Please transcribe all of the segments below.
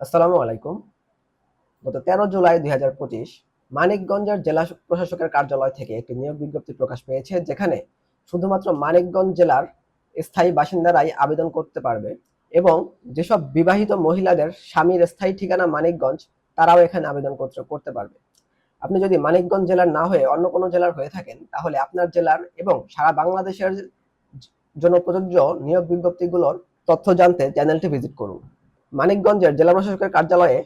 আসসালামু আলাইকুম। গত তেরো জুলাই দুই হাজার পঁচিশ মানিকগঞ্জের জেলা প্রশাসকের কার্যালয় থেকে একটি নিয়োগ বিজ্ঞপ্তি প্রকাশ পেয়েছে, যেখানে শুধুমাত্র মানিকগঞ্জ জেলার স্থায়ী বাসিন্দারাই আবেদন করতে পারবে এবং যেসব বিবাহিত মহিলাদের স্বামীর স্থায়ী ঠিকানা মানিকগঞ্জ, তারাও এখানে আবেদন করতে করতে পারবে। আপনি যদি মানিকগঞ্জ জেলার না হয়ে অন্য কোনো জেলার হয়ে থাকেন, তাহলে আপনার জেলার এবং সারা বাংলাদেশের জন্য প্রযোজ্য নিয়োগ বিজ্ঞপ্তিগুলোর তথ্য জানতে চ্যানেলটি ভিজিট করুন। মানিকগঞ্জের জেলা প্রশাসকের কার্যালয়ে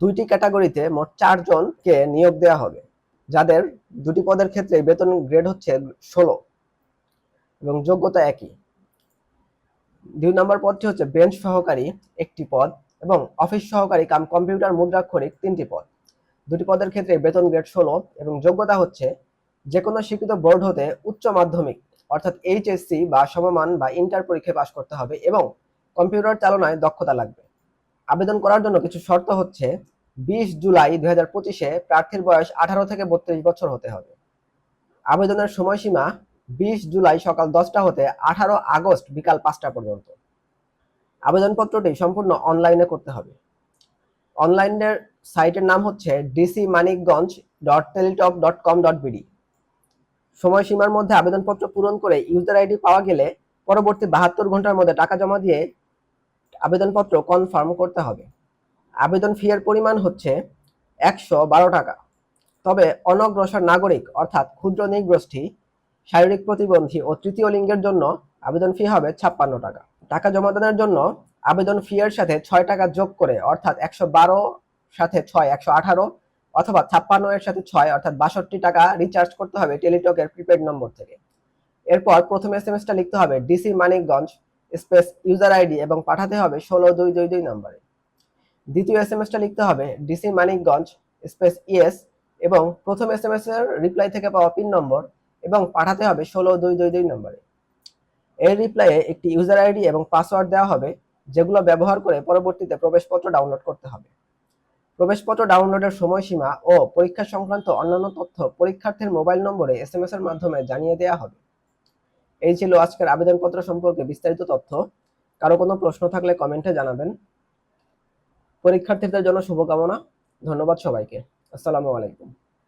দুইটি ক্যাটাগরিতে মোট চারজনকে নিয়োগ দেওয়া হবে, যাদের দুটি পদের ক্ষেত্রে বেতন গ্রেড হচ্ছে ষোলো এবং যোগ্যতা একই। দুই নম্বর পদটি হচ্ছে বেঞ্চ সহকারী একটি পদ এবং অফিস সহকারী কাম কম্পিউটার, মুদ্রাক্ষরিক তিনটি পদ। দুটি পদের ক্ষেত্রে বেতন গ্রেড ষোলো এবং যোগ্যতা হচ্ছে যে কোনো স্বীকৃত বোর্ড হতে উচ্চ মাধ্যমিক, অর্থাৎ এইচএসসি বা সমমান বা ইন্টার পরীক্ষায় পাশ করতে হবে এবং কম্পিউটার চালনায় দক্ষতা লাগবে। আবেদন করার জন্য কিছু শর্ত হচ্ছে, বিশ জুলাই দুই হাজার পঁচিশে প্রার্থীর বয়স আঠারো থেকে বত্রিশ বছর হতে হবে। আবেদনের সময়সীমা বিশ জুলাই সকাল দশটা হতে আঠারো আগস্ট বিকাল পাঁচটা পর্যন্ত। আবেদনপত্রটি সম্পূর্ণ অনলাইনে করতে হবে। অনলাইনের সাইটের নাম হচ্ছে DC Manikganj dot Teletalk dot com dot BD সময়সীমার মধ্যে আবেদনপত্র পূরণ করে ইউজার আইডি পাওয়া গেলে পরবর্তী বাহাত্তর ঘণ্টার মধ্যে টাকা জমা দিয়ে আবেদনপত্র কনফার্ম করতে হবে। আবেদন ফি এর পরিমাণ হচ্ছে একশো বারো টাকা। তবে অনগ্রসর নাগরিক, অর্থাৎ ক্ষুদ্র নিগোষ্ঠী, শারীরিক প্রতিবন্ধী ও তৃতীয় লিঙ্গের জন্য আবেদন ফি হবে ছাপ্পান্ন টাকা। টাকা জমা দানের জন্য আবেদন ফি এর সাথে ছয় টাকা যোগ করে, অর্থাৎ একশো বারো সাথে ছয়, একশো আঠারো অথবা ছাপ্পান্ন এর সাথে ছয়, অর্থাৎ বাষট্টি টাকা রিচার্জ করতে হবে টেলিটকের প্রিপেড নম্বর থেকে। এরপর প্রথম এস এম লিখতে হবে DC Manikganj space user ID এবং পাঠাতে হবে ষোলো দুই দুই দুই নম্বরে। দ্বিতীয় এস এম এসটা লিখতে হবে ডিসি মানিকগঞ্জ স্পেস ইএস এবং প্রথম এস এম এস এর রিপ্লাই থেকে পাওয়া পিন নম্বর এবং পাঠাতে হবে ষোলো দুই দুই দুই নম্বরে। এর রিপ্লাইয়ে একটি ইউজার আইডি এবং পাসওয়ার্ড দেওয়া হবে, যেগুলো ব্যবহার করে পরবর্তীতে প্রবেশপত্র ডাউনলোড করতে হবে। প্রবেশপত্র ডাউনলোডের সময়সীমা ও পরীক্ষা সংক্রান্ত অন্যান্য তথ্য পরীক্ষার্থীর মোবাইল নম্বরে এস এম এস এর মাধ্যমে জানিয়ে দেওয়া হবে। এই ছিল আজকের আবেদনপত্র সম্পর্কে বিস্তারিত তথ্য। কারও কোনো প্রশ্ন থাকলে কমেন্টে জানাবেন। পরীক্ষার্থীদের জন্য শুভকামনা। ধন্যবাদ সবাইকে। আসসালামু আলাইকুম।